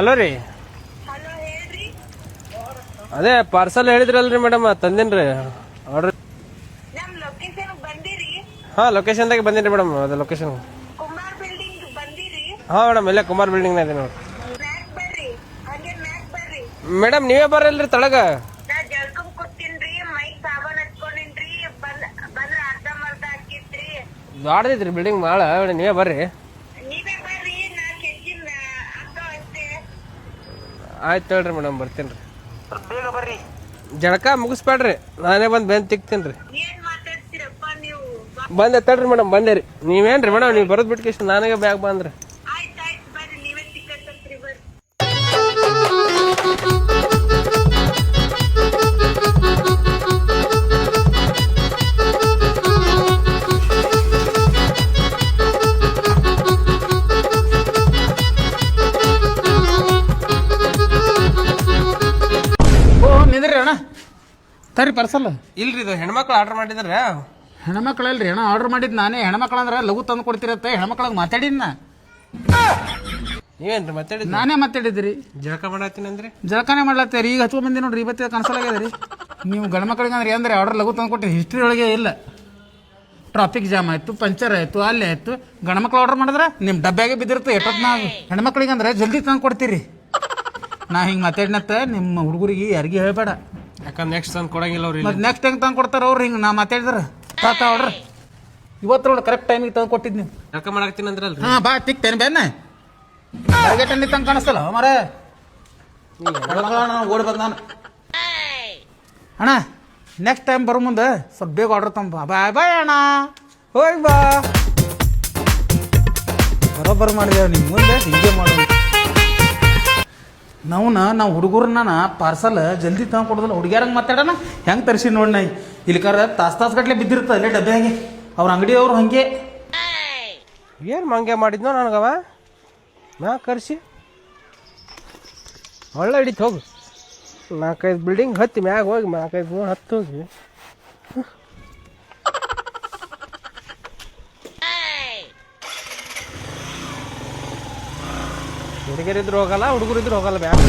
Hello ರೀ. ಅದೇ parcel ಹೇಳಿದ್ರಲ್ರಿ ಮೇಡಮ್ ತಂದೇನ್ರಿ. ಆರ್ಡರ್ ನಮ್ ಲೊಕೇಶನ್ ಬಂದಿರಿ. ಹಾಂ ಲೊಕೇಶನ್ದಾಗೆ ಬಂದೀನಿ ಮೇಡಮ್ ಅದು ಲೊಕೇಶನ್ ಹಾ ಮೇಡಮ್ ಇಲ್ಲೇ ಕುಮಾರ್ ಬಿಲ್ಡಿಂಗ್ ಇದೆ ನೋಡಿ ಮೇಡಮ್ ನೀವೇ ಬರಲ್ರಿ ತಳಗ? ನಾ ಜಳ್ಕಂ ಕೂತೀನ್ರಿ ಮೈ ಸಾಬಾನ್ ಹಚ್ಕೊಂಡಿನ್ರಿ ಬಂದ್ರ ಅರ್ಧ ಮರ್ಧ ಹಾಕಿತ್ರಿ. ದೊಡ್ಡದೈತ್ರಿ ಬಿಲ್ಡಿಂಗ್ ಮಾಡ ನೀವೇ ಬರ್ರಿ ನೀವೇ ಬರ್ರಿ ನಾ ಕೆಚ್ಚಿನ ಅಕ್ಕ ಅಷ್ಟೇ ಆಯ್ತು ಹೇಳ್ರಿ ಮೇಡಮ್ ಬರ್ತೀನಿ ರೀ. ಬೇಗ ಬರ್ರಿ. ಜಳಕ ಮುಗಿಸ್ಬೇಡ್ರಿ ನಾನೇ ಬಂದು ಬೆನ್ ತಿಕ್ತೀನಿ ರೀ. ಬಂದೆ ತಡ್ರಿ ಮೇಡಮ್ ಬಂದೆ ರೀ. ನೀವೇನ್ರಿ ಮೇಡಮ್ ನೀವು ಬರೋದು ಇಷ್ಟು ನನಗೆ ಬ್ಯಾಗ್ ಬಂದ್ರಿ. ಪರ್ಸಲ್ ಇಲ್ರಿ ಇದು ಹೆಣ್ಮಕ್ಳು ಆರ್ಡರ್ ಮಾಡಿದ್ರೆ? ಹೆಣ್ಮಕ್ಳಲ್ರಿ ಏನೋ ಆರ್ಡರ್ ಮಾಡಿದ್ ನಾನೇ. ಹೆಣ್ಮಕ್ಳು ಅಂದ್ರೆ ಲಘು ತಂದು ಕೊಡ್ತಿರತ್ತೆ ಹೆಣ್ಮಕ್ಳಿಗೆ ಮಾತಾಡಿನ ನಾ. ನೀವೇನ್ರಿ ಮಾತಾಡಿದ್ರಿ ನಾನೇ ಮಾತಾಡಿದ್ರಿ. ಜಳಕ ಮಾಡತ್ತೀನಂದ್ರಿ? ಅಂದ್ರಿ ಜಳಕನೇ ಮಾಡ್ಲತ್ತೀರಿ. ಈಗ ಹಚ್ಕೊಂಡ್ ಬಂದಿ ನೋಡ್ರಿ ಇವತ್ತೇ ಕನ್ಸಲ್ ರೀ ನೀವು ಗಂಡ ಮಕ್ಳಿಗೆ ಅಂದ್ರೆ ಅಂದ್ರೆ ಆರ್ಡರ್ ಲಘು ತಂದು ಕೊಟ್ಟಿರಿ? ಹಿಸ್ಟ್ರಿ ಒಳಗೆ ಇಲ್ಲ. ಟ್ರಾಫಿಕ್ ಜಾಮ್ ಆಯ್ತು ಪಂಚರ್ ಆಯ್ತು ಅಲ್ಲಿ ಆಯ್ತು. ಗಂಡ ಮಕ್ಳು ಆರ್ಡರ್ ಮಾಡಿದ್ರೆ ನಿಮ್ಮ ಡಬ್ಬ್ಯಾಗೆ ಬಿದ್ದಿರುತ್ತೆ ಎಷ್ಟೊತ್ತು ನಾವು ಹೆಣ್ಮಕ್ಳಿಗೆ ಅಂದ್ರೆ ಜಲ್ದಿ ತಂದು ಕೊಡ್ತೀರಿ. ನಾ ಹಿಂಗೆ ಮಾತಾಡಿನತ್ತ ನಿಮ್ಮ ಹುಡುಗರಿಗೆ ಯಾರಿಗೆ ಹೇಳ್ಬೇಡ. ಯಾಕಂದ್ರೆ ನೆಕ್ಸ್ಟ್ ತಂದು ಕೊಡಂಗಿಲ್ಲ ಅವ್ರು ಮತ್ತೆ ನೆಕ್ಸ್ಟ್ ಹೆಂಗೆ ತಂದು ಕೊಡ್ತಾರೆ ಅವ್ರು ಹಿಂಗೆ ನಾ ಮಾತಾಡಿದ್ರೆ? ತಾತ ಆರ್ಡ್ರ್ ಇವತ್ತು ನೋಡಿ ಕರೆಕ್ಟ್ ಟೈಮಿಗೆ ತಂದು ಕೊಟ್ಟಿದ್ದು ನೀವು ಯಾಕ ಮಾಡಾಕ್ತೀನಿ ಅಂದ್ರಲ್ರಿ? ಹಾಂ ಬಾ ತಿಕ್ತೇನೆ ಬೇನೆ. ಟಾರ್ಗೆಟ್ ಅಲ್ಲಿ ತಂಗ ಕಾಣಿಸ್ತಲ್ಲ ಮರ. ಓಡಿ ಬಂದ ನಾನು. ಅಣ್ಣ ನೆಕ್ಸ್ಟ್ ಟೈಮ್ ಬರೋ ಮುಂದೆ ಸ್ವಲ್ಪ ಬೇಗ ಆರ್ಡರ್ ತಂಬ ಬಾಯ್ ಬಾಯ್ ಅಣ್ಣ. ಹೋಗಿ ಬಾ. ಬರೋಬ್ಬರ ಮಾಡಿದೇವೆ ನಿಮ್ಮ ಮುಂದೆ ಹಿಂಗೆ ಮಾಡೋದು. ನಾವ್ನ, ನಾವು ಹುಡುಗರನ್ನ ಪಾರ್ಸಲ್ ಜಲ್ದಿ ತಂದು ಕೊಡೋದಿಲ್ಲ. ಹುಡುಗ್ಯಾರಂಗೆ ಮಾತಾಡೋಣ? ಹೆಂಗೆ ತರಿಸಿ ನೋಡಿ ನಾ ಇಲ್ಲಿಕಾರ ತಾಸು ತಾಸು ಗಟ್ಲೆ ಬಿದ್ದಿರ್ತದೆ ಅಲ್ಲೇ ಹಂಗೆ. ಅವ್ರ ಅಂಗಡಿಯವ್ರು ಹಂಗೆ. ಏನು ಮಂಗೆ ಮಾಡಿದ್ನೋ ನನಗವ? ನಾ ಕರೆಸಿ. ಒಳ್ಳೆ ಹಿಡಿತು ಹೋಗು. ನಾಲ್ಕೈದು ಬಿಲ್ಡಿಂಗ್ ಹತ್ತಿ ಮ್ಯಾಗ ಹೋಗಿ, ನಾಲ್ಕೈದು ಹತ್ತು ಹೋಗಿ. ಹುಡುಗರಿದ್ರು ಹೋಗಲ್ಲ ಹುಡುಗರಿದ್ರು ಹೋಗಲ್ಲ ಬ್ಯಾಗ್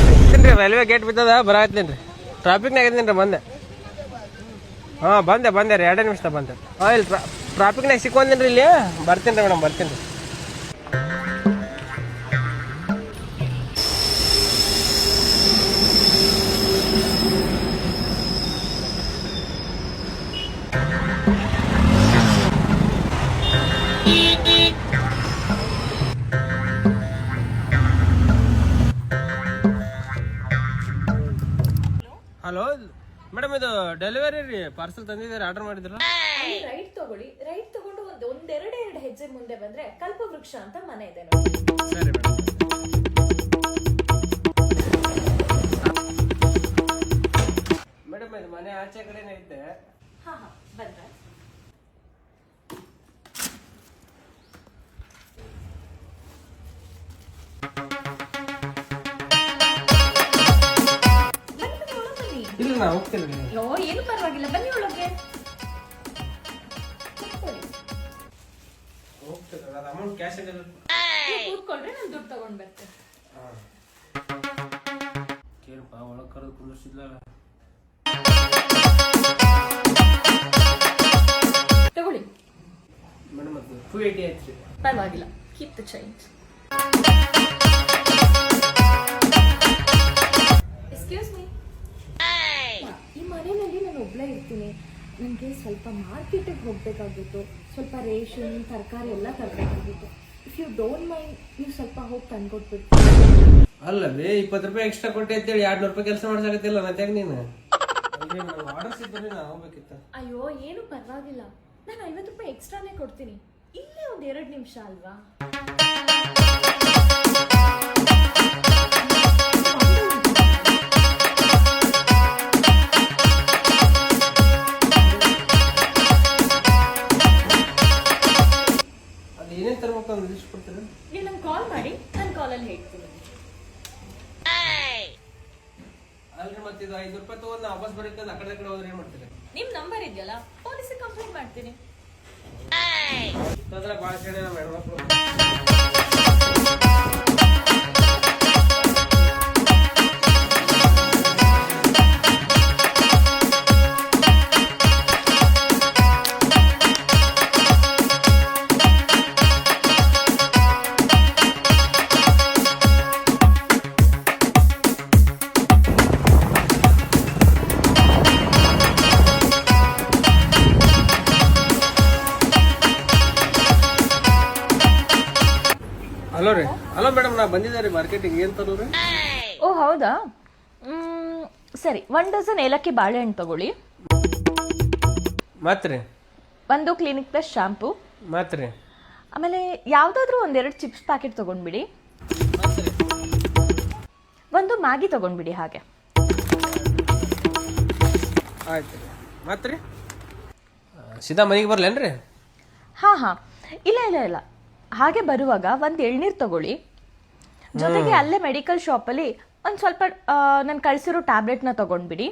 ರೈಲ್ವೆ ಗೇಟ್ ಬಿದ್ದದ ಬರತ್ತೀನಿ ಟ್ರಾಫಿಕ್ನಾಗ ಇದ್ದೀನಿ ರೀ ಬಂದೆ. ಹಾಂ, ಬಂದೆ ಬಂದೆ ರೀ, ಎರಡೇ ನಿಮಿಷ ಬಂದೆ. ಹಾಂ ಇಲ್ಲಿ ಟ್ರಾಫಿಕ್ನಾಗ ರೀ ಇಲ್ಲಿ? ಬರ್ತೀನಿ ರೀ ಮೇಡಮ್ ಬರ್ತೀನಿ ರೀ ಡೆಲಿವರಿ ರೀ ಪಾರ್ಸಲ್ ತಂದಿದ್ದಾರೆ ಆರ್ಡರ್ ಮಾಡಿದ್ರಲ್ಲ? ರೈಟ್ ತಗೊಳ್ಳಿ. ರೈಟ್ ತಗೊಂಡು ಒಂದು ಒಂದೆರಡು ಎರಡು ಹೆಜ್ಜೆ ಮುಂದೆ ಬಂದ್ರೆ ಕಲ್ಪವೃಕ್ಷ ಅಂತ ಮನೆ ಇದೆ ನೋಡಿ. ಸರಿ ಮೇಡಮ್. ಮೇಡಮ್ ಇದು ಮನೆ ಆಚೆ ಕಡೆನೇ ಇದ್ದೆ ಹಾ ಹಾ ಬಂದ್ರೆ ನಾ ಹೋಗ್ತೀನಿ ಅಯ್ಯೋ ಏನು ಪರವಾಗಿಲ್ಲ ಬನ್ನಿ ಒಳಗೆ. ಕೂತ್ಕೊಳ್ಳಿ. ಹೋಗ್ತೀನಿ ಅಮೌಂಟ್ ಕ್ಯಾಶ್ ನೀವು ಕೂತ್ಕೊಳ್ರಿ ನಾನು ದುಡ್ಡು ತಗೊಂಡ್ ಬರ್ತೇನೆ ಕೇಳಪ್ಪ ಒಳಗೆ ಕರೆದು ಕುಂದಿರ್ಸಿದ್ಲಲ್ಲ. ತಗೊಳ್ಳಿ. ಮೇಡಮ್ ಅದು ಟೂ ಏಯ್ಟಿ ಆಯ್ತು ರೀ. ಪರವಾಗಿಲ್ಲ. Keep the change excuse me ಮನೆಯಲ್ಲಿ ನಾನು ಒಬ್ಬಳೇ ಇರ್ತೀನಿ. ನನಗೆ ಸ್ವಲ್ಪ ಮಾರ್ಕೆಟಿಗೆ ಹೋಗಬೇಕಾಗಿತ್ತು. ಸ್ವಲ್ಪ ರೇಷನ್ ತರಕಾರಿ ಎಲ್ಲ ತರಬೇಕಾಗಿತ್ತು. ಇಫ್ ಯು ಡೋಂಟ್ ಮೈಂಡ್ ನೀವು ಸ್ವಲ್ಪ ಹೋಗಿ ತಂದ್ಕೊಟ್ಬಿಟ್ಟು ಅಲ್ಲ ಬೇ ಇಪ್ಪತ್ತು ರೂಪಾಯಿ ಎಕ್ಸ್ಟ್ರಾ ಕೊಟ್ಟೆ ಅಂತೇಳಿ ಎರಡು ರೂಪಾಯಿ ಕೆಲಸ ಮಾಡ್ಸಕತ್ತಿಲ್ಲ ಮತ್ತೆ ನೀನು. ಹೋಗ್ಬೇಕಿತ್ತು. ಅಯ್ಯೋ ಏನು ಪರವಾಗಿಲ್ಲ. ನಾನು ಐವತ್ತು ರೂಪಾಯಿ ಎಕ್ಸ್ಟ್ರಾನೇ ಕೊಡ್ತೀನಿ. ಇಲ್ಲೇ ಒಂದು ಎರಡು ನಿಮಿಷ ಅಲ್ವಾ? ಇದು ಐದು ರೂಪಾಯಿ ತಗೊಂಡು ವಾಪಸ್ ಬರೀತದ ಆ ಕಡೆ ಕಡೆ ಹೋದ್ರೆ ಏನ್ ಮಾಡ್ತೀರಿ? ನಿಮ್ ನಂಬರ್ ಇದೆಯಲ್ಲ ಪೊಲೀಸ್ ಕಂಪ್ಲೇಂಟ್ ಮಾಡ್ತೀನಿ. ಅದ್ರಾಗ ಭಾಳ ಸೇರಿ ನಮ್ಮ ಹೆಣ್ಮಕ್ಳು ನಾ ಬಂದಿದ್ದೆ ಮಾರ್ಕೆಟಿಂಗ್ ಏನು ತರೋರಿ ಓ ಹೌದಾ? ಮ್, ಸರಿ ಒನ್ ಡಸನ್ ಏಲಕ್ಕಿ ಬಾಳೆಹಣ್ಣು ತಗೊಳ್ಳಿ. ಮತ್ತೆ ರೀ ಒಂದು ಕ್ಲಿನಿಕ್ ಪ್ಲಸ್ ಶಾಂಪು ಮತ್ತೆ ರೀ ಆಮೇಲೆ ಯಾವುದಾದ್ರೂ ಒಂದೆರಡು ಚಿಪ್ಸ್ ಪ್ಯಾಕೆಟ್ ತೊಗೊಂಡ್ಬಿಡಿ. ಒಂದು ಮ್ಯಾಗಿ ತಗೊಂಡ್ಬಿಡಿ ಹಾಗೆ. ಆಯ್ತು. ರೀ ಮತ್ತೆ ರೀ ಸೀದಾ ಮನೆಗೆ ಬರ್ಲೇನ್ರಿ? ಹಾಂ ಹಾಂ. ಇಲ್ಲ ಇಲ್ಲ ಇಲ್ಲ. ಹಾಗೆ ಬರುವಾಗ ಒಂದು ಎಳ್ನೀರು ತಗೊಳ್ಳಿ. ಜೊತೆಗೆ ಅಲ್ಲೇ ಮೆಡಿಕಲ್ ಶಾಪಲ್ಲಿ ಒಂದು ಸ್ವಲ್ಪ ನಾನು ಕಳ್ಸಿರೋ ಟ್ಯಾಬ್ಲೆಟ್ನ ನ ತಗೊಂಡ್ಬಿಡಿ.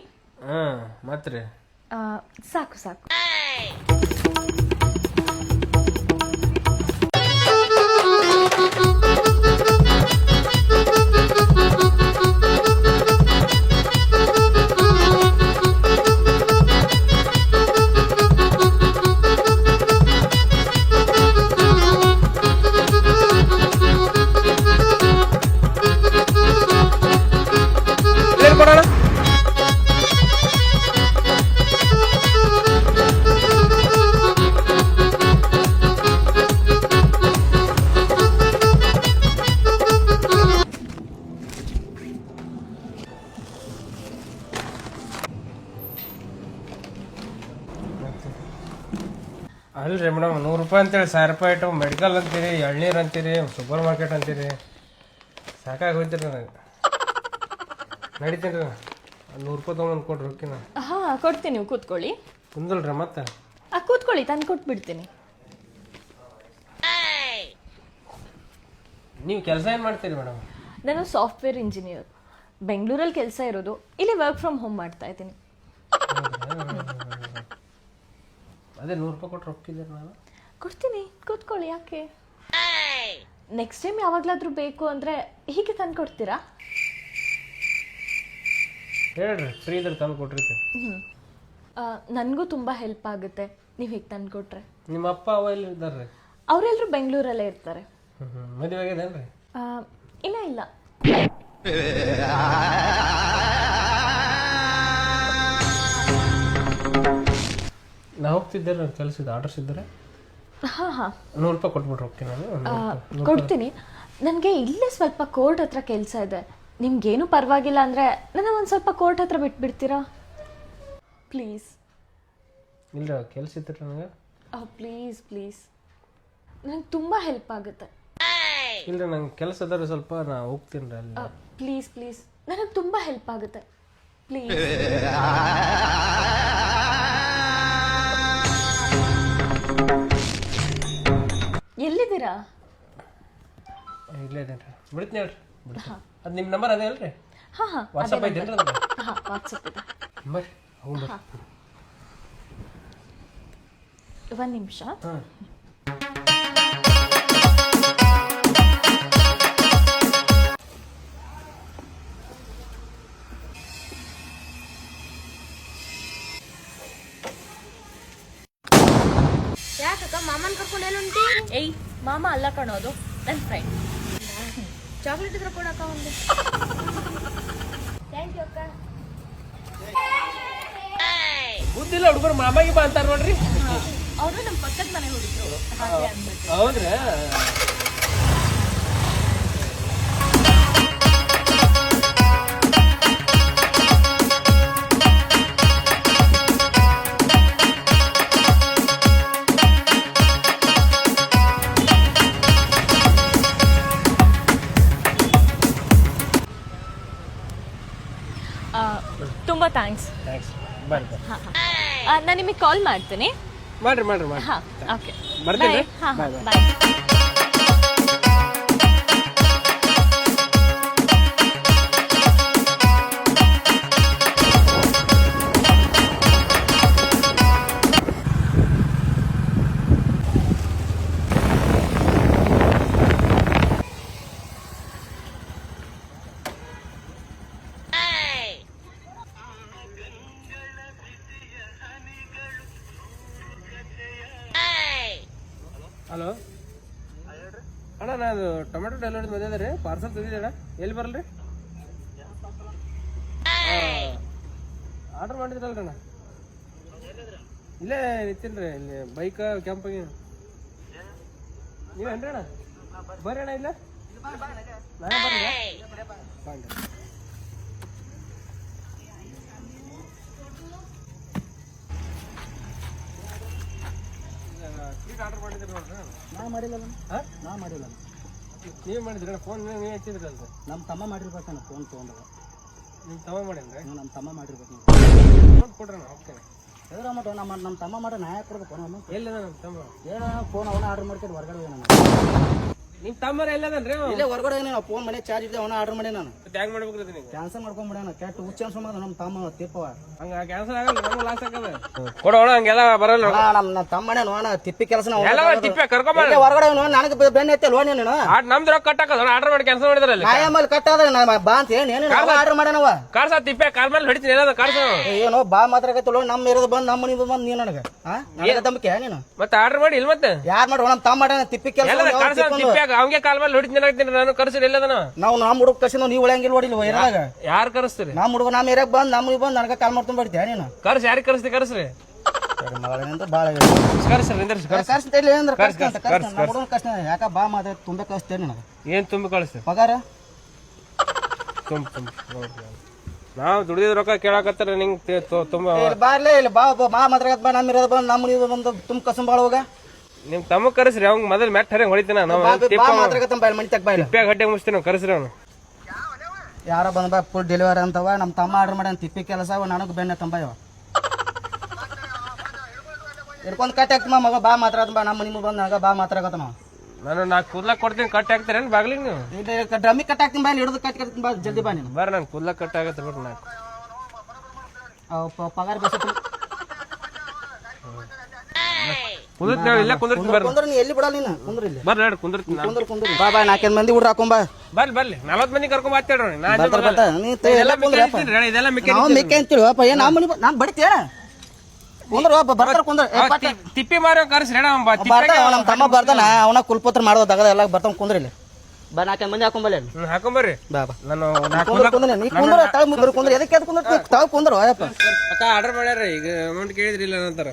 ಆ, ಸಾಕು ಸಾಕು. ಅಲ್ರಿ ಮೇಡಮ್ ನೂರು ರೂಪಾಯಿ ಅಂತೇಳಿ ಸಾವಿರ ರೂಪಾಯಿ ಐಟಮ್ ಮೆಡಿಕಲ್ ಅಂತೀರಿ ಎಳ್ನೀರು ಅಂತೀರಿ ಸೂಪರ್ ಮಾರ್ಕೆಟ್ ಅಂತೀರಿ. ಸಾಕಾಗಿ ಹೋಯ್ತಿರಿ ನನಗೆ. ನಡಿತೀನಿ ರೀ ನೂರು ರೂಪಾಯಿ ತೊಗೊಂಡು ಕೊಡ್ರಿ ರೊಕ್ಕಿನ. ಹಾಂ ಕೊಡ್ತೀನಿ ನೀವು ಕೂತ್ಕೊಳ್ಳಿ. ಕುಂದಲ್ರಿ ಮತ್ತೆ? ಆ ಕೂತ್ಕೊಳ್ಳಿ ತಂದು ಕೊಟ್ಬಿಡ್ತೀನಿ. ನೀವು ಕೆಲಸ ಏನು ಮಾಡ್ತೀರಿ ಮೇಡಮ್? ನಾನು ಸಾಫ್ಟ್ವೇರ್ ಇಂಜಿನಿಯರ್ ಬೆಂಗಳೂರಲ್ಲಿ ಕೆಲಸ ಇರೋದು. ಇಲ್ಲಿ ವರ್ಕ್ ಫ್ರಮ್ ಹೋಮ್ ಮಾಡ್ತಾ ಇದ್ದೀನಿ. ಅದೇ ನೂರು ರೂಪಾಯಿ ಕೊಟ್ಟು ರೊಕ್ಕಿದ್ದೀರಿ ನಾನು ಕೊಡ್ತೀನಿ ಕೂತ್ಕೊಳ್ಳಿ ಯಾಕೆ? ನೆಕ್ಸ್ಟ್ ಟೈಮ್ ಯಾವಾಗಲಾದರೂ ಬೇಕು ಅಂದರೆ ಹೀಗೆ ತಂದು ಕೊಡ್ತೀರಾ? ಹೇಳ್ರಿ ಫ್ರೀ ಇದ್ರೆ ತಂದು ಕೊಟ್ಟಿರ್ತೀನಿ ಹ್ಞೂ ನನಗೂ ತುಂಬ ಹೆಲ್ಪ್ ಆಗುತ್ತೆ ನೀವು ಹೀಗೆ ತಂದು ಕೊಟ್ರೆ. ನಿಮ್ಮ ಅಪ್ಪ ಅವ ಎಲ್ಲಿ ಇದ್ದಾರೆ ಅವರೆಲ್ಲರೂ ಬೆಂಗಳೂರಲ್ಲೇ ಇರ್ತಾರೆ. ಮದುವೆ ಆಗ್ಯದೇನ್ರಿ ಆ, ಇಲ್ಲ ಇಲ್ಲ. ನಾ ಹೋಗ್ತಿದ್ದೆ ನನ್ನ ಕೆಲಸ ಇದೆ ಆರ್ಡರ್ಸ್ ಇದ್ದರೆ ಹಾಂ ಹಾಂ. ನೂರು ರೂಪಾಯಿ ಕೊಟ್ಬಿಟ್ರೆ ಹೋಗ್ತೀನಿ ನಾನು ಕೊಡ್ತೀನಿ. ನನಗೆ ಇಲ್ಲೇ ಸ್ವಲ್ಪ ಕೋರ್ಟ್ ಹತ್ರ ಕೆಲಸ ಇದೆ. ನಿಮ್ಗೇನು ಪರವಾಗಿಲ್ಲ ಅಂದರೆ ನನ್ನ ಒಂದು ಸ್ವಲ್ಪ ಕೋರ್ಟ್ ಹತ್ರ ಬಿಟ್ಬಿಡ್ತೀರಾ ಪ್ಲೀಸ್. ಇಲ್ಲ ಕೆಲಸ ಇತ್ತು ನನಗೆ? Please please. ನನಗೆ ತುಂಬ ಹೆಲ್ಪ್ ಆಗುತ್ತೆ. ಇಲ್ಲ ನಂಗೆ ಕೆಲಸ ಇದ್ದಾರೆ ಸ್ವಲ್ಪ ನಾ ಹೋಗ್ತೀನಿ ರೀ ಅಲ್ಲಿ. Please please. ನನಗೆ ತುಂಬ ಹೆಲ್ಪ್ ಆಗುತ್ತೆ. ಪ್ಲೀಸ್. ಎಲ್ಲಿದ್ದೀರಾ ಇಲ್ಲೇ ಇದೇನ್ರಿ. ಬಿಡ್ತೀನಿ ಹೇಳ್ರಿ. ಅದು ನಿಮ್ಮ ನಂಬರ್ ಅದೇ ಅಲ್ರಿ? ಹಾಂ ಹಾಂ ವಾಟ್ಸಪ್ ಐತೇನ್ರಿ ಅದು ಹಾಂ ವಾಟ್ಸಪ್ ಇದೆ. ಬರ್ರಿ ಹೌದು ಒಂದು ನಿಮಿಷ. ಹಾಂ. ಯಾಕಕ್ಕ ಮಾಮನ್ ಕರ್ಕೊಂಡು ಏನಂತಿ ಏಯ್ ಮಾಮ ಅಲ್ಲ ಕಣೋದು ನನ್ನ ಫ್ರೆಂಡ್ ಚಾಕ್ಲೇಟ್ ಇದ್ರೆ ಕೊಡಕ್ಕ ಒಂದು. ಥ್ಯಾಂಕ್ ಯು ಅಕ್ಕ. ಬುದ್ಧಿಲ್ಲ ಹುಡುಗರು ಮಾಮಾಗಿ ಬಾ ಅಂತಾರ ನೋಡ್ರಿ. ಅವರು ನಮ್ಮ ಪಕ್ಕದ ಮನೆ ಹುಡುಗರು. ಹೌದ್ರಾ? ತುಂಬ ಥ್ಯಾಂಕ್ಸ್ ಥ್ಯಾಂಕ್ಸ್ ಬರ್ರಿ ನಾನು ನಿಮಗೆ ಕಾಲ್ ಮಾಡ್ತೀನಿ. ಮಾಡ್ರಿ ಮಾಡ್ರಿ ಮಾಡ್ರಿ. ಹಾಂ ಓಕೆ ಬರ್ತೀನಿ. ಹಾಂ ಹಾಂ ಬಾಯ್ ಹಲೋ ಅಣ್ಣ ನಾನು ಟೊಮೆಟೊ ಡೆಲಿವರಿ ಬಂದಿದೆ ರೀ ಪಾರ್ಸಲ್ ತಂದಿದ್ದೆ ಅಣ್ಣ. ಎಲ್ಲಿ ಬರಲ್ರಿ ಆರ್ಡರ್ ಮಾಡಿದ್ರಲ್ರಿ ಅಣ್ಣ ಇಲ್ಲೇ ನಿಂತೀನಿ ರೀ ಇಲ್ಲಿ ಬೈಕ್ ಕ್ಯಾಂಪಾಗಿ ನೀವೇನ್ರಿ ಅಣ್ಣ? ಬರ್ರಿ ಅಣ್ಣ ಇಲ್ಲ? ನಾನೇ ಬರ್ಲಿ ಸ್ವೀಟ್ ಆರ್ಡರ್ ಮಾಡಿದ್ರಿ ನೋಡ್ರಿ ನಾ ಮಾಡಿಲ್ಲ ಹಾ? ನಾ ಮಾಡಿಲ್ಲ ನೀವು ಮಾಡಿದ್ರಿ ಫೋನ್ ನೀವು ಹಚ್ಚಿದ್ರಲ್ರಿ ನಮ್ಮ ತಮ್ಮ ಮಾಡಿರ್ಬೇಕಣ್ಣ ಫೋನ್ ತೊಗೊಂಡವ ನೀವು ತವ ಮಾಡಿದ್ರಿ ನೀವು ನಮ್ಮ ತಮ್ಮ ಮಾಡಿರ್ಬೇಕು ನೀವು ಫೋನ್ ಕೊಡ್ರಿ ನಾ ಹೋಗ್ತೇನೆ ಎದ್ರ ಮಟ್ಟ ನಮ್ಮ ನಮ್ಮ ತಮ್ಮ ಮಾಡೋ ನಾ ಯಾಕೆ ಕೊಡ್ಬೇಕು ನಾನು ಎಲ್ಲಿದ ನಮ್ಮ ತಮ್ಮ ಏನೋ ಫೋನ್ ಅವನ ಆರ್ಡರ್ ಮಾಡ್ಕೊಂಡು ಹೊರಗಡೆ ಹೋಗಿ ನಿಮ್ಮ ತಮ್ಮರ ಎಲ್ಲದನ್ರಿ ಇಲ್ಲೇ ಹೊರಗಡೆ ನಾನು ಫೋನ್ ಮನೆ ಚಾರ್ಜ್ ಇದ್ದೆ ಅವನ ಆರ್ಡರ್ ಮಾಡಿ ನಾನು. ಹೆಂಗ್ ಮಾಡ್ಬೇಕ್ರಿ ನೀವು ಕ್ಯಾನ್ಸಲ್ ಮಾಡ್ಕೊಂಡ್ಬಿಡೋಣ ಕೆಟ್ಟ ಹುಚ್ಚ ಅನ್ಸೋದ ನಮ್ಮ ತಮ್ಮ ತಿಪ್ಪವ ಹಂಗ ಕ್ಯಾನ್ಸಲ್ ಆಗಲ್ಲ ನಮಗೂ ಲಾಸ್ ಆಗದ ಕೊಡೋಣ ಹಂಗೆಲ್ಲ ಬರಲ್ಲ ನಮ್ಮ ನಮ್ಮ ತಮ್ಮನೇ ನೋಣ ತಿಪ್ಪಿ ಕೆಲಸ ಎಲ್ಲ ತಿಪ್ಪೆ ಕರ್ಕೊಂಬ ಹೊರಗಡೆ ನನಗ ನನಗೆ ಬೆನ್ನ ಎತ್ತೆ ಲೋನ್ ನೀನು. ಆಡ್ ನಮ್ದು ರೊಕ್ಕ ಕಟ್ ಹಾಕೋದು ಆರ್ಡರ್ ಮಾಡಿ ಕ್ಯಾನ್ಸಲ್ ಮಾಡಿದ್ರಲ್ಲ ನಾ ಮೇಲೆ ಕಟ್ಟಾದ ನಾನು ಬಾ ಅಂತ ಏನು ಏನು ಆರ್ಡರ್ ಮಾಡ್ಯಾನವ. ಕಾರ್ಸ ತಿಪ್ಪೆ ಕಾರ್ ಮೇಲೆ ಹೊಡಿತೀನಿ ಏನಾದ ಕಾರ್ಸ? ಏನೋ ಬಾ ಮಾತ್ರ ಲೋನ್ ನಮ್ಮ ಇರೋದು ಬಂದು ನಮ್ಮ ಮನೆ ಬಂದು ನೀನು ನನಗೆ ಹಾ ನನಗೆ ನೀನು? ಮತ್ತೆ ಆರ್ಡರ್ ಮಾಡಿ ಇಲ್ಲ ಮತ್ತೆ? ಯಾರು ಮಾಡಿ ನಮ್ಮ ತಮ್ಮ ಮಾಡ್ಯಾನ ತಿಪ್ಪಿ ಕೆಲಸ ಅವಂಗೆ ಕಾಲ್ ಮೇಲೆ ಹೊಡಿತೀನಿ ಏನಾಗ್ತೀನಿ ನಾನು ಕರ್ಸಿರಿ ಎಲ್ಲದನ ನಾವು ನಮ್ಮ ಹುಡುಗ ಕಸಿನ ನೀವು ಉಳಿಯಂಗಿಲ್ಲ ಹೊಡಿಲ್ ಇರಾಗ ಯಾರು ಕರೆಸ್ತೀರಿ? ನಮ್ಮ ಹುಡುಗ ನಮ್ಮ ಏರಿಯಾಗ ಬಂದು ನಮಗೆ ಬಂದು ನನಗೆ ಕಾಲ್ ಮಾಡ್ಕೊಂಡು ಬರ್ತೀಯ ನೀನು? ಕರ್ಸಿ ಯಾರಿಗೆ ಕರೆಸ್ತಿ ಕರ್ಸ್ರಿ. ಯಾಕ ಬಾ ಮಾತ ತುಂಬೆ ಕಳಿಸ್ತೇನೆ ನಿನಗೆ ಏನ್ ತುಂಬಿ ಕಳಿಸ್ತೀರಿ? ಪಗಾರ? ತುಂಬ ತುಂಬ ನಾವು ದುಡಿದ ರೊಕ್ಕ ಕೇಳಾಕತ್ತಾರ ನಿಂಗೆ ತುಂಬ ಬಾರ್ಲೇ ಇಲ್ಲ ಬಾ ಬಾ ಮಾತ್ರ ಬಾ. ನಮ್ಮ ಇರೋದು ಬಂದು ನಮ್ಮ ಇದು ಬಂದು ತುಂಬ ನಿಮ್ ತಮ್ಮ ಕರೆಸ್ರಿ ಅವ್ನ್ ಮೊದಲ್ ಮ್ಯಾಟ್ ಹರಂಗ್ ಹೊಡಿತೀನ ತಿಪ್ಪ ಗಡ್ಡೆ ಮುಗಿಸ್ತೀನಿ ನಾವು ಕರೆಸ್ರಿ ಅವ್ನು. ಯಾರ ಬಂದ ಫುಲ್ ಡೆಲಿವರಿ ಅಂತವ ನಮ್ಮ ತಮ್ಮ ಆರ್ಡರ್ ಮಾಡ್ಯಾನ ತಿಪ್ಪಿ ಕೆಲಸ ಅವ ನನಗೆ ಬೆನ್ನ ತಂಬಾಯವ ಇರ್ಕೊಂಡ್ ಕಟ್ ಹಾಕ್ತಮ್ಮ ಮಗ ಬಾ ಮಾತ್ರ ಬಾ ನಮ್ಮ ನಿಮ್ ಬಂದು ನನಗ ಬಾ ನಾವು ನಾನು ನಾ ಕೂದ್ಲಾಕ್ ಕೊಡ್ತೀನಿ ಕಟ್ ಹಾಕ್ತೀರೇನು ಬಾಗ್ಲಿಗೆ ನೀವು? ಡ್ರಮ್ಮಿ ಕಟ್ ಹಾಕ್ತೀನಿ ಬಾ ಹಿಡಿದು ಕಟ್ ಕಟ್ತೀನಿ ಬಾ ಜಲ್ದಿ ಬಾ ನೀನು. ಬರ್ರಿ ನಾನು ಕೂದ್ಲಾಕ್ ಕಟ್ ಆಗತ್ತೆ ಬಿಡ್ರಿ ಅವ್ ಪ- ಪಗಾರ ಬೇಸ ಕುಂದ್ರತ್ ಇಲ್ಲೇ ಬರ್ರಿ. ಕುಂದ್ರ ನೀ ಎಲ್ಲಿ ಬಿಡಲ್ಲ ನೀನು? ಕುಂದ್ರ ಇಲ್ಲಿ. ಬರ್ರಿ ಹೇಳಿ ಕುಂದಿರ್ತೀನಿ ಕುಂದ್ರ ಕುಂದ್ರ. ಬಾ ಬಾ ನಾಲ್ಕೈದು ಮಂದಿ ಹುಡ್ರ ಹಾಕೊಂಬ ಬರ್ಲಿ ಬರ್ಲಿ ನಲವತ್ತು ಮಂದಿ ಕರ್ಕೊಂಡ್ ನಾ ನೀ ಎಲ್ಲ ಇದೆಲ್ಲ ಕುಂದ್ರ ಮಿಕ್ಕಿ ಹೇಳಿ ಇದೆಲ್ಲ ಮಿಕ್ಕಿ ನಾವು ಮಿಕ್ಕ ಅಂತೀವಿ ಅಪ್ಪ? ಏನ್ ನಮ್ಮ ಮನಿ ನಾನು ಬಡಿತೇಳ ಕುಂದ್ರ ಒಬ್ಬ ಬರ್ತಾರ ಕುಂದ್ರ. ತಿಪ್ಪಿ ಮಾರೋ ನಮ್ಮ ತಮ್ಮ ಬರ್ತಾನ ಅವನ ಕುಲ್ಪತ್ರ ಮಾಡೋದಾಗ ತಗದ ಎಲ್ಲ ಬರ್ತಾವ್ ಕುಂದ್ರಿ ಇಲ್ಲಿ. ಬಾ ನಾಲ್ಕೈದು ಮಂದಿ ಹಾಕೊಂಬಲ್ಲ ಇಲ್ಲಿ ಹಾಕೊಂಬರ್ರಿ ಬಾ ಬಾ. ನಾನು ನಾ ಕುಂದ್ರ ನೀ ಕುಂದ್ರ ತಳ ಮುದ್ರ ಕುಂದ್ರ. ಎದಕ್ಕೆ ಎದ್ ಕುಂದ್ರ ತಳ ಕುಂದ್ರ ಅಯ್ಯಪ್ಪ ಅಕ್ಕ ಆರ್ಡರ್ ಮಾಡ್ಯಾರ ಈಗ ಅಮೌಂಟ್ ಕೇಳಿದ್ರಿಲ್ಲ ನಂತರ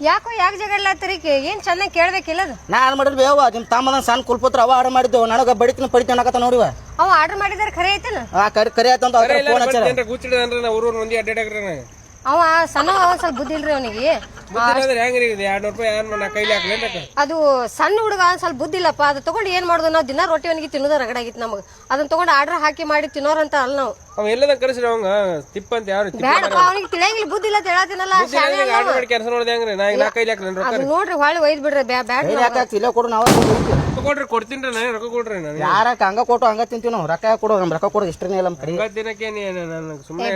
ಯಾಕೋ ಯಾಕೆ ಜಗಳಾತ್ರಿ ಏನ್ ಚೆನ್ನಾಗಿ ಕೇಳ್ಬೇಕಿಲ್ಲ ಅದು? ನಾ ಏನ್ ಮಾಡಿದ್ವಿ ಅವ ನಿಮ್ಮ ತಮ್ಮನ ಸಣ್ಣ ಕುಲ್ಪತ್ರ ಅವ ಆರ್ಡರ್ ಮಾಡಿದ್ದೆವು ನನಗ ಬಡಿತಿನ ಪಡಿತೀನಿ ಅನ್ನಕತ್ತ ನೋಡಿವ ಅವ ಆರ್ಡರ್ ಮಾಡಿದಾರೆ ಖರೆ ಐತಲ್ಲ ಆ ಕರಿ ಕರಿ ಆಯ್ತಂತ ಅದ್ರ ಫೋನ್ ಹಚ್ಚಾರ ಮಂದಿ ಅಡ್ಡಾಡಕ್ರಿ ನಂಗೆ ಅವ ಸಣ್ಣ ಅವ ಸ್ವಲ್ಪ ಬುದ್ಧಿ ಇಲ್ರಿ ಅವನಿಗೆ. ಅದು ಸಣ್ಣ ಹುಡುಗ ಒಂದ್ ಸ್ವಲ್ಪ ಬುದ್ಧಿ ಇಲ್ಲಪ್ಪ. ಅದು ತಗೊಂಡು ಏನ್ ಮಾಡೋದು ನಾವು ದಿನ ರೊಟ್ಟಿ ಒಣಗಿ ತಿನ್ನೋದು ರಗಡಾಗಿತ್ತು ನಮಗೆ. ಅದನ್ನ ತಗೊಂಡು ಆರ್ಡರ್ ಹಾಕಿ ಮಾಡಿ ತಿನ್ನೋರಂತ ಅಲ್ಲ ನಾವು. ಅವ ಎಲ್ಲದ ಕರೆಸ್ರಿ ಅವಂಗ? ತಿಪ್ಪ ಅಂತ ಯಾರು ಬೇಡಪ್ಪ ಅವನಿಗೆ ತಿಳಿಯಂಗಿಲ್ಲ ಬುದ್ಧಿ ಇಲ್ಲ ಅಂತ ಹೇಳತ್ತೀನಲ್ಲ ಆರ್ಡರ್ ಅವ. ಮಾಡಿ ಕೆಲಸ ನೋಡಿದೆ ಹೆಂಗ್ರಿ? ನಾ ಈಗ ನಾ ಕೈಲಿ ಹಾಕ್ಲೇನ್ ರೊಕ್ಕ ಅದು ನೋಡ್ರಿ ಹೊಳ್ಳಿ ಒಯ್ದ್ ಬಿಡ್ರಿ ಬ್ಯಾ ಬ್ಯಾಡ್ ಕೈಲಿ ಕೊಡು ನಾವು ರೊಕ್ಕ ಕೊಡ್ರಿ ಕೊಡ್ತೀನಿ ನಾನು ರೊಕ್ಕ ಕೊಡ್ರಿ ನಾನು. ಯಾರಕ್ಕ ಹಂಗ ಕೊಟ್ಟು ಹಂಗ ತಿಂತೀವಿ ನಾವು. ರೊಕ್ಕ ಕೊಡು ನಮ್ ರೊಕ್ಕ ಕೊಡು ಇಷ್ಟನೇ ಇಲ್ಲ ನಮ್ಮ ದಿನಕ್ಕೆ ನಾನು ಸುಮ್ಮನೆ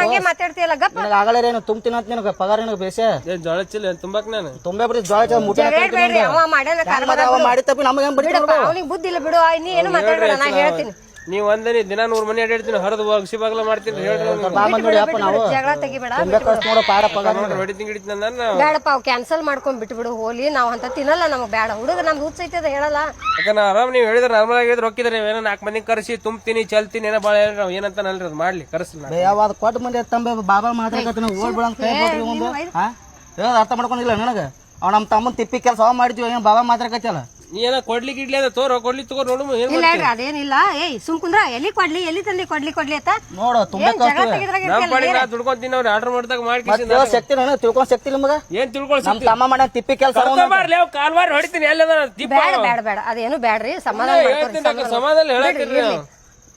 ಹಂಗೆ ಮಾತಾಡ್ತೀಯಲ್ಲ ಗಪ್ಪ. ಆಗಲೇ ಏನು ತುಂಬ್ತೀನಿ ಅಂತ ನಿನಗೆ ಪಗಾರ ನಿನಗೆ ಬೇಸೆ. ಜೋಳ ಚಿಲ್ಲ ತುಂಬಾಕ್ ನಾನು? ತುಂಬೆ ಬರೀ ಜೋಳ ಚಾ ಮುಟ್ಟಿ ಬೇಡ್ರಿ ಅವ ಮಾಡ್ಯಾನ ಕಾರ್ಬಾರ ಅವ ಮಾಡಿ ತಪ್ಪಿ ನಮಗೆ ಹೆಂಗ್ ಬಿಡ್ತಾರ ಬಿಡಪ್ಪ ಅವನಿಗೆ ಬುದ್ಧಿ ಇಲ್ಲ ಬಿಡು ನೀ ಏನು ಮಾತಾಡ್ಬೇಡ ನಾ ಹೇಳ್ತೀನಿ. ನೀವ್ ಒಂದನಿ ದಿನ ನೂರ್ ಮನಿ ಅಡ್ಡಾಡ್ತೀನಿ ಹರಿದು ಹೋಗಿ ಬಾಗ್ಲ ಮಾಡ್ತೀನಿ ಹೇಳ್ರಿ ಅವ್ನಿಗೆ. ಬಾ ಬಂದ್ ನೋಡಿ ಅಪ್ಪ ನಾವು. ಜಗಳ ತೆಗಿಬೇಡ ತುಂಬೆ ಕಷ್ಟ ನೋಡು ಪಾಡ ಪಗಾರ ನೋಡ್ರಿ ಹೊಡಿತೀನಿ ಗಿಡಿತೀನಿ ನಾನು ಬೇಡಪ್ಪ ಅವ್ ಕ್ಯಾನ್ಸಲ್ ಮಾಡ್ಕೊಂಡ್ ಬಿಟ್ಬಿಡು ಹೋಲಿ ನಾವ್ ಅಂತ ತಿನ್ನಲ್ಲ ನಮಗ್ ಬೇಡ. ಹುಡುಗ ನಮ್ಗೆ ಹುಚ್ಚೈತದ ಹೇಳಲ್ಲ. ಯಾಕ ನಾ ಆರಾಮ್ ನೀವು ಹೇಳಿದ್ರೆ ನಾರ್ಮಲ್ ಆಗಿ ರೊಕ್ಕಿದ್ರೆ ಏನೋ ನಾಲ್ಕು ಮಂದಿ ಕರೆಸಿ ತುಂಬ್ತೀನಿ ಚಲ್ತೀನಿ ಏನೋ ಭಾಳ ಹೇಳ್ರಿ ನಾವು ಏನಂತ ನಲ್ರಿ ಅದು ಮಾಡ್ಲಿ ಕರೆಸ್ಲಿ ನಾನು. ಯಾವಾಗ ಕೊಟ್ಟು ಮಂದಿ ತಂಬೆ ಬಾಬಾ ಮಾತಾಡ್ಕತ್ತೀನಿ ಓಡ್ ಬಿಡ ಅಂತ ಕೈ ಬಿಡ್ರಿ ಒಂದು ಹಾ? ಹೇಳೋದು ಅರ್ಥ ಮಾಡ್ಕೊಂಡಿಲ್ಲ ನನಗೆ? ಅವ್ ನಮ್ಮ ತಮ್ಮ ತಿಪ್ಪಿ ಕೆಲಸ ಅವ ಮಾಡಿದ್ವಿ ಏನು ಬಾಬಾ ಮಾತ್ರ ನೀ ಏನೋ ಕೊಡ್ಲಿ ಗಿಡ್ಲಿ ಅದ ತೋರ ಕೊಡ್ಲಿ ತಗೋ ನೋಡು ಏನ್ ಇಲ್ಲ ಹೇಳ್ರಿ ಅದೇನಿಲ್ಲ. ಏಯ್ ಸುಮ್ ಕುಂದ್ರ ಎಲ್ಲಿ ಕೊಡ್ಲಿ ಎಲ್ಲಿ ತಂದಿ ಕೊಡ್ಲಿ ಕೊಡ್ಲಿ ಅಂತ? ನೋಡು ತುಂಬಾ ಏನ್ ಜಗಳ ತೆಗಿದ್ರಾಗ ನಮ್ಮ ಇರ್ತಿಯಲ್ಲ, ಪಾಡಿಗೆ ಏನ್? ನಾ ದುಡ್ಕೊಂತೀನಿ ಅವ್ರು ಆರ್ಡರ್ ಮಾಡಿದಾಗ ಮಾಡಿ ಮತ್ತೆ ಶಕ್ತಿ ನಾನು ತಿಳ್ಕೊಂಡ್ ಶಕ್ತಿ ನಿಮ್ಗ? ಏನ್ ತಿಳ್ಕೊಳ್ ನಮ್ಮ ತಮ್ಮ ಮಾಡ ತಿಪ್ಪಿ ಕೆಲಸ ಅವ್ ಹೊಡಿತೀನಿ ಎಲ್ಲದ ದೀಪ ಬೇಡ ಬೇಡ ಬೇಡ ಅದೇನು ಬೇಡ್ರಿ ಸಮಾಧಾನ ಮಾಡ್ಕೊರಿ ಹೇಳ್ತೀನಿ ಅಕ್ಕ, ಸಮಾಧಾನ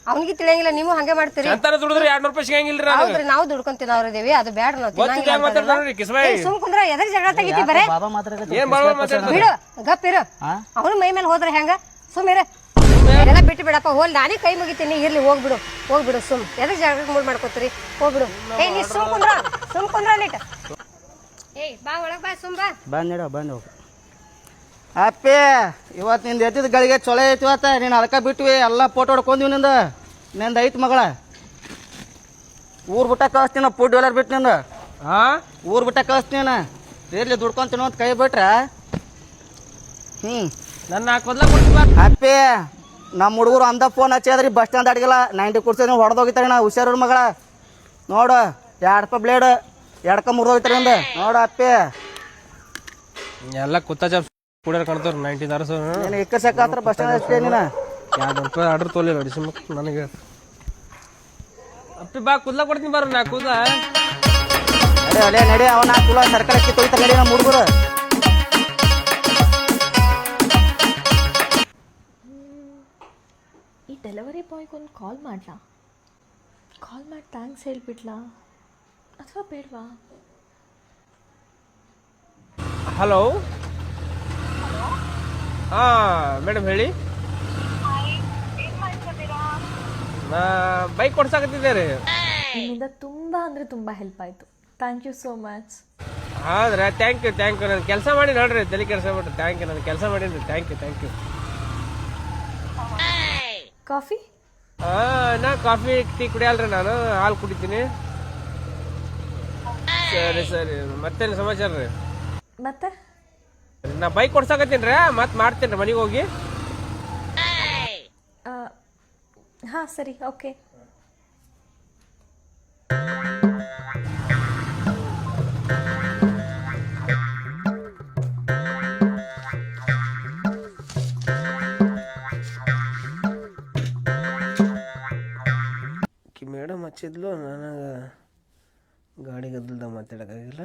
ಅವ್ನಿಗೆ ತಿಳಿಯಂಗಿಲ್ಲ ನೀವು ಹಂಗೆ ಮಾಡ್ತೀರಿ. ಅಂತಾರ ದುಡಿದ್ರೆ ಎರಡ್ ರೂಪಾಯಿ ಸಿಗಂಗಿಲ್ಲ ಹೌದ್ರಿ ನಾವು ದುಡ್ಕೊಂಡ್ ದೇವಿ ಅದು ಬೇಡ ನಾವು ತಿನ್ನಂಗಿಲ್ಲ ಹೆಂಗ್ ಸುಮ್ ಕುಂದ್ರ ಎದ್ರ ಜಗಳ ತೆಗಿತಿ ಬರೇ. ಬಿಡು ಗಪ್ ಇರು. ಅವನು ಮೈ ಮೇಲೆ ಹೋದ್ರೆ ಹೆಂಗ? ಸುಮ್ ಇರ. ಎಲ್ಲ ಬಿಟ್ಟು ಬಿಡಪ್ಪ ಹೋಲ್ ನಾನೇ ಕೈ ಮುಗಿತೀನಿ ಇರ್ಲಿ ಹೋಗ್ಬಿಡು ಹೋಗ್ಬಿಡು ಸುಮ್ ಎದ್ರ ಜಗಳ ಮೂಡ್ ಮಾಡ್ಕೋತೀರಿ ಹೋಗ್ಬಿಡು. ಏ ನೀ ಸುಮ್ ಕುಂದ್ರ ಸುಮ್ ಕುಂದ್ರ ನೀಟ್. ಏಯ್ ಬಾ ಒಳಗ್ ಬಾ ಸುಮ್ ಬಾ. ಬಂದಿಡ ಬಂದು ಅಪ್ಪಿ ಇವತ್ತು ನಿಂದು ಎತ್ತಿದ ಗಳಿಗೆ ಚೊಲೋ ಐತಿ ಇವತ್ತ. ನೀನು ಅದಕ್ಕೆ ಬಿಟ್ವಿ ಎಲ್ಲ ಫೋಟೋ ಹೊಡ್ಕೊಂದಿವಿ ನಿಂದ. ನಿಂದ ಐತಿ ಮಗಳ. ಊರ್ ಬಿಟ್ಟ ಕಳಿಸ್ತೀನಿ ಫುಡ್ ಡೆಲರ್ ಬಿಟ್ಟು ನಿಂದ. ಹಾ ಊರ್ ಬಿಟ್ಟ ಕಳಿಸ್ತೀನಿ ಇರ್ಲಿ ದುಡ್ಕೊಂತೀನಿ ಅಂತ ಕೈ ಬಿಟ್ರೆ? ಹ್ಞೂ ನನ್ನ. ಅಪ್ಪಿ ನಮ್ಮ ಹುಡುಗರು ಅಂದ ಫೋನ್ ಹಚ್ಚಿದ್ರಿ ಬಸ್ ಸ್ಟ್ಯಾಂಡ್ ಅಡ್ಗಿಲ್ಲ. ನೈಂಟಿ ಕುಡ್ಸಿದ್ರೆ ಹೊಡೆದೋಗಿತಾರೆ ನಾ ಹುಷಾರು ಮಗಳ. ನೋಡು ಎರಡು ರೂಪಾಯಿ ಬ್ಲೇಡ್ ಎಡ್ಕ ಮುರಿದೋಗಿತಾರೆ ನಿಂದ. ನೋಡು ಅಪ್ಪಿ. ಎಲ್ಲ ಕುತ್ತ ಜಾಬ್ ಕುಡಿಯೋರು ಕಾಣ್ತಾವ್ರಿ ನೈಂಟಿ ದಾರಸ ನೀನು ಸಾಕಾತ್ರ ಬಸ್ ಸ್ಟ್ಯಾಂಡ್ ಅಷ್ಟೇ ನೀನ? ರೂಪಾಯಿ ಆರ್ಡರ್ ತೊಗೊಲಿಲ್ಲ ಅಡಿಸಿ ನನಗೆ. ಅಪ್ಪಿ ಬಾ ಕೂದ್ಲ ಕೊಡ್ತೀನಿ ಬರ ನಾ ಕೂದ್ಲ ನಡಿ ನಡಿ ಅವನ ಕುಲ ಸರ್ಕಾರಕ್ಕೆ ತೊಯ್ತ ನಡಿ ನಮ್ಮ ಹುಡುಗರು. ಈ ಡೆಲಿವರಿ ಬಾಯ್ಗೆ ಒಂದು ಕಾಲ್ ಮಾಡ್ಲಾ? ಕಾಲ್ ಮಾಡಿ ಥ್ಯಾಂಕ್ಸ್ ಹೇಳ್ಬಿಡ್ಲಾ ಅಥವಾ ಬೇಡವಾ? ಹಲೋ ಹಾಂ ಮೇಡಮ್ ಹೇಳಿ. ನಾ ಬೈಕ್ ಕೊಡ್ಸಾಕತ್ತಿದ್ದೆ ರೀ ನಿಮ್ಮಿಂದ ತುಂಬ ಅಂದರೆ ತುಂಬ ಹೆಲ್ಪ್ ಆಯ್ತು. ಥ್ಯಾಂಕ್ ಯು ಸೋ ಮಚ್ ಹೌದ್ರಾ ಥ್ಯಾಂಕ್ ಯು ಥ್ಯಾಂಕ್ ಯು ನಾನು ಕೆಲಸ ಮಾಡಿ ನೋಡ್ರಿ ತಲೆ ಕೆಲಸ ಬಿಟ್ಟು. ಥ್ಯಾಂಕ್ ಯು ನಾನು ಕೆಲಸ ಮಾಡೀನಿ thank you thank you coffee ನಾ ಕಾಫಿ ಟೀ ಕುಡಿಯಲ್ರಿ ನಾನು. ಹಾಲು ಕುಡಿತೀನಿ. ಸರಿ ಸರಿ. ಮತ್ತೇನು ಸಮಾಚಾರ ರೀ? ಮತ್ತೆ? ನಾ ಬೈಕ್ ಕೊಡ್ಸಾಕತ್ತೀನಿ ರೀ ಮತ್ತೆ ಮಾಡ್ತೀನಿ ರೀ ಮನೆಗೆ ಹೋಗಿ. ಹಾಂ ಸರಿ ಓಕೆ. ಮೇಡಮ್ ಹಚ್ಚಿದ್ಲು ನನಗೆ ಗಾಡಿ ಗದ್ದಲ್ದಾಗ ಮಾತಾಡೋಕ್ಕಾಗಿಲ್ಲ.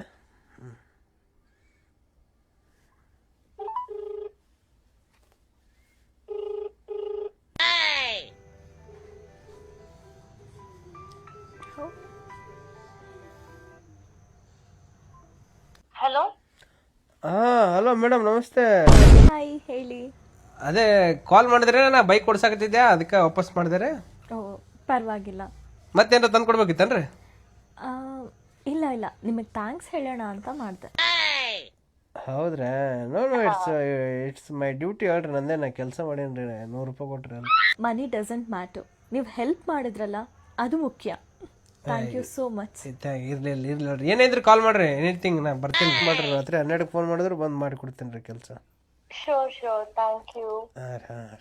ಹಾಂ ಹಲೋ ಮೇಡಮ್ ನಮಸ್ತೆ. ಹಾಯ್ ಹೇಳಿ. ಅದೇ ಕಾಲ್ ಮಾಡಿದ್ರೆ ನಾ ಬೈಕ್ ಕೊಡ್ಸಾಕತ್ತಿದ್ದೆ ಅದಕ್ಕೆ ವಾಪಸ್ ಮಾಡಿದ್ರೆ? ಓ ಪರವಾಗಿಲ್ಲ. ಮತ್ತೇನಾರ ತಂದು ಕೊಡ್ಬೇಕಿತ್ತನ್ರಿ? ಆ, ಇಲ್ಲ ಇಲ್ಲ. ನಿಮಗೆ ಥ್ಯಾಂಕ್ಸ್ ಹೇಳೋಣ ಅಂತ ಮಾಡಿದೆ. ಹೌದ್ರಾ? No no it's it's my duty ಹೇಳ್ರಿ ನಂದೇ ನಾ ಕೆಲಸ ಮಾಡೇನ್ರಿ ನೂರು ರೂಪಾಯಿ ಕೊಟ್ರಿ ಅಲ್ಲ ಮನಿ ಡಸಂಟ್ ಮ್ಯಾಟರ್ ನೀವು ಹೆಲ್ಪ್ ಮಾಡಿದ್ರಲ್ಲ ಅದು ಮುಖ್ಯ. ಥ್ಯಾಂಕ್ ಯು ಸೋ ಮಚ್ ಇರ್ಲಿ ಇರ್ಲಿ ಇರ್ಲಿ ನೋಡ್ರಿ. ಏನಿದ್ರು ಕಾಲ್ ಮಾಡ್ರಿ. ಎನಿಥಿಂಗ್ ನಾ ಬರ್ತೀನಿ ಮಾಡ್ರಿ ರಾತ್ರಿ ಹನ್ನೆರಡಕ್ಕೆ ಫೋನ್ ಮಾಡಿದ್ರು ಬಂದು ಮಾಡಿ ಕೊಡ್ತೀನಿ ರೀ ಕೆಲಸ. ಶೋರ್ ಶೋರ್ ಥ್ಯಾಂಕ್ ಯು ಹಾಂ ಹಾಂ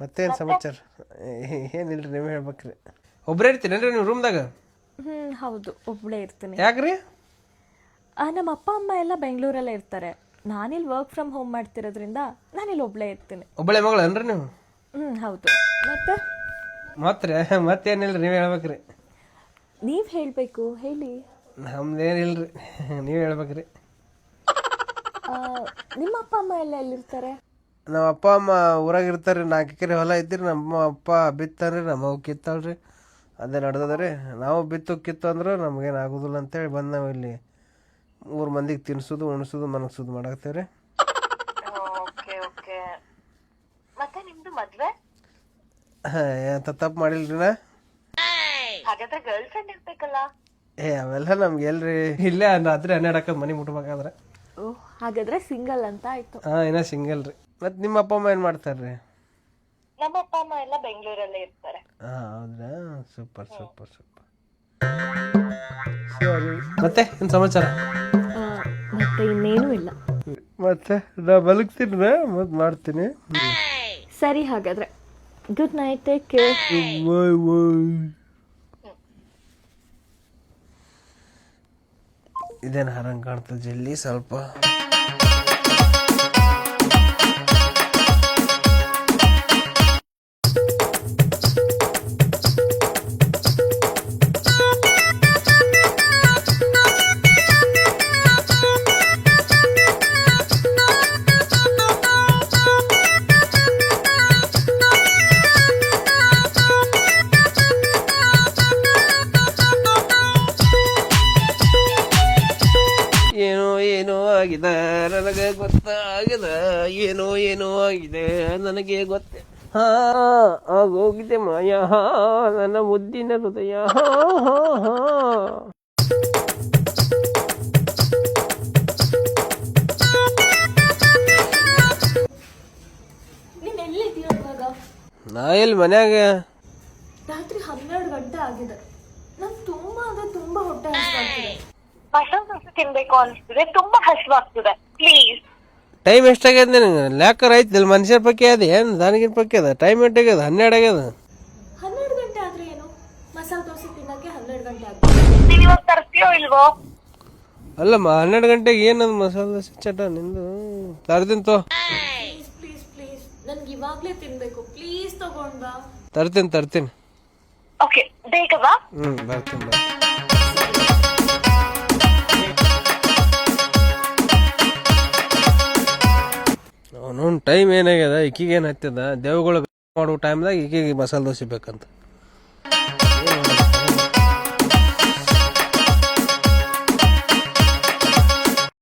ಮತ್ತೇನು ಸಮಾಚಾರ? ಏ- ಏನಿಲ್ರಿ ನೀವೇ ಹೇಳ್ಬೇಕ್ರಿ. ಒಬ್ಬರೇ ಇರ್ತೀರೇನ್ರಿ ನೀವು ರೂಮ್ದಾಗ ಹ್ಞೂ ಹೌದು. ಒಬ್ಬಳೇ ಇರ್ತೀನಿ. ಯಾಕ್ರಿ? ಆ, ನಮ್ಮ ಅಪ್ಪ ಅಮ್ಮ ಎಲ್ಲ ಬೆಂಗಳೂರಲ್ಲೇ ಇರ್ತಾರೆ. ನಾನಿಲ್ಲಿ ವರ್ಕ್ ಫ್ರಮ್ ಹೋಮ್ ಮಾಡ್ತಿರೋದ್ರಿಂದ ನಾನಿಲ್ಲಿ ಒಬ್ಬಳೇ ಇರ್ತೀನಿ. ಒಬ್ಬಳೆ ಮಗಳೇನ್ರಿ ನೀವು? ಹ್ಞೂ ಹೌದು. ಮತ್ತೆ? ಮತ್ತೆ ಮತ್ತೇನಿಲ್ರಿ ನೀವೇ ಹೇಳ್ಬೇಕ್ರಿ. ನೀವು ಹೇಳಬೇಕು ಹೇಳಿ. ನಮ್ದೇನಿಲ್ರಿ ನೀವ್ ಹೇಳ್ಬೇಕ್ರಿ. ಆ, ನಿಮ್ಮ ಅಪ್ಪ ಅಮ್ಮ ಎಲ್ಲ ಎಲ್ಲಿರ್ತಾರೆ? ನಮ್ಮ ಅಪ್ಪ ಅಮ್ಮ ಊರಾಗ ಇರ್ತಾರೆ ನಾಲ್ಕು ಎಕರೆ ಹೊಲ ಐತ್ರಿ ನಮ್ಮ ಅಪ್ಪ ಬಿತ್ತಾರ್ರಿ ನಮ್ಮ ಅವ್ವ ಕಿತ್ತಾಳ್ರಿ. ಅದೇ ನಡ್ದದ್ರಿ. ನಾವು ಬಿತ್ತು ಕಿತ್ತು ಅಂದ್ರೆ ನಮ್ಗೇನು ಆಗೋದಿಲ್ಲ ಅಂತೇಳಿ ಬಂದು ನಾವು ಇಲ್ಲಿ ಮೂರು ಮಂದಿಗೆ ತಿನ್ಸೋದು ಉಣಿಸೋದು ಮನಗ್ಸೋದು ಮಾಡಾಕ್ತೇವ್ರಿ ಓಕೆ ಓಕೆ ಮತ್ತೆ ನಿಮ್ದು ಮದ್ವೆ ಎಂತ ತಪ್ಪು ಮಾಡಿಲ್ರಿ ನಾ? ಹಾಗಾದ್ರೆ ಗರ್ಲ್ ಫ್ರೆಂಡ್ ಇರ್ಬೇಕಲ್ಲ. ಏ ಅವೆಲ್ಲ ನಮ್ಗೆ ಎಲ್ರಿ? ಇಲ್ಲೇ ರಾತ್ರಿ ಹನ್ನೆರಡಕ್ಕೆ ಮನೆ ಮುಟ್ಬೇಕಾದ್ರೆ. ಓ ಹಾಗಾದ್ರೆ ಸಿಂಗಲ್ ಅಂತ ಆಯ್ತು. ಹಾಂ ಇನ್ನ ಸಿಂಗಲ್ ರೀ. ಮತ್ತೆ ನಿಮ್ಮ ಅಪ್ಪ ಅಮ್ಮ ಏನು ಮಾಡ್ತಾರ್ರಿ? ನಮ್ಮ ಅಪ್ಪ ಅಮ್ಮ ಎಲ್ಲ ಬೆಂಗಳೂರಲ್ಲೇ ಇರ್ತಾರೆ. ಹಾಂ ಹೌದ್ರಾ? Super super super. ಸರಿ. ಮತ್ತೆ ಏನು ಸಮಾಚಾರ? ಆ, ಮತ್ತೆ ಇನ್ನೇನೂ ಇಲ್ಲ. ಮತ್ತೆ ನಾ ಬಲಗ್ತೀನಿ ಮತ್ತೆ ಮಾಡ್ತೀನಿ. ಸರಿ ಹಾಗಾದ್ರೆ. Good night Take care. Bye. ಇದೇನು ಹರಂಗೆ ಕಾಣ್ತದೆ ಜಲ್ಲಿ ಸ್ವಲ್ಪ ನನಗೆ ಗೊತ್ತಾಗಿದೆ ಏನೋ ಏನೋ ಆಗಿದೆ ನನಗೆ ಗೊತ್ತೆ. ಹಾ ಆಗೋಗಿದೆ ಮಾಯ ನನ್ನ ಮುದ್ದಿನ ಹೃದಯ. ನಾ ಎಲ್ಲಿ ಮನ್ಯಾಗ? ರಾತ್ರಿ ಹನ್ನೆರಡು ಗಂಟೆ ಆಗಿದೆ. ನಂಗೆ ತುಂಬಾ ಅಂದ್ರೆ ತುಂಬಾ ಹೊಟ್ಟೆ ಮಸಾಲೆ ದೋಸೆ ತಿನ್ಬೇಕು ಅನ್ಸ್ತಿದೆ ತುಂಬಾ ಹಸಿವಾಗ್ತಿದೆ. ಪ್ಲೀಸ್ ಟೈಮ್ ಎಷ್ಟಾಗ್ಯದ ನಿನಗೆ? ಲ್ಯಾಕರ್ ಐತಿ ಇಲ್ಲಿ ಮನುಷ್ಯ ಪಕ್ಕೆ ಅದ. ಏನು ದಾನಿಗಿನ ಪಕ್ಕೆ ಅದ? ಟೈಮ್ ಎಷ್ಟಾಗ್ಯದ ಹನ್ನೆರಡು ಆಗ್ಯದ? ಹನ್ನೆರಡು ಗಂಟೆ ಆದ್ರೆ ಏನು? ಮಸಾಲೆ ದೋಸೆ ತಿನ್ನಕ್ಕೆ ಹನ್ನೆರಡು ಗಂಟೆ ಆಗುತ್ತೆ. ನೀವ್ ಇವಾಗ ತರ್ತೀಯೋ ಇಲ್ವೋ? ಅಲ್ಲಮ್ಮ ಹನ್ನೆರಡು ಗಂಟೆಗೆ ಏನದು ಮಸಾಲೆ ದೋಸೆ ಚಟ ನಿಂದು? ತರ್ತೀನಿ ತೋ. ಪ್ಲೀಸ್ ಪ್ಲೀಸ್ ಪ್ಲೀಸ್ ತಿನ್ಬೇಕು. ಪ್ಲೀಸ್ ತಗೊಂಡ್ ಬಾ. ತರ್ತೀನಿ ತರ್ತೀನಿ. ಓಕೆ ಬೇಗ ಬಾ. ಬರ್ತೀನಿ. ಒಂದೊಂದು ಟೈಮ್ ಏನಾಗ್ಯದ ಈಕಿಗೆ ಏನು ಹತ್ತದ ದೇವ್ಗಳು ಮಾಡೋ ಟೈಮ್ದಾಗ ಈಕಿಗೆ ಮಸಾಲೆ ದೋಸೆ ಬೇಕಂತ.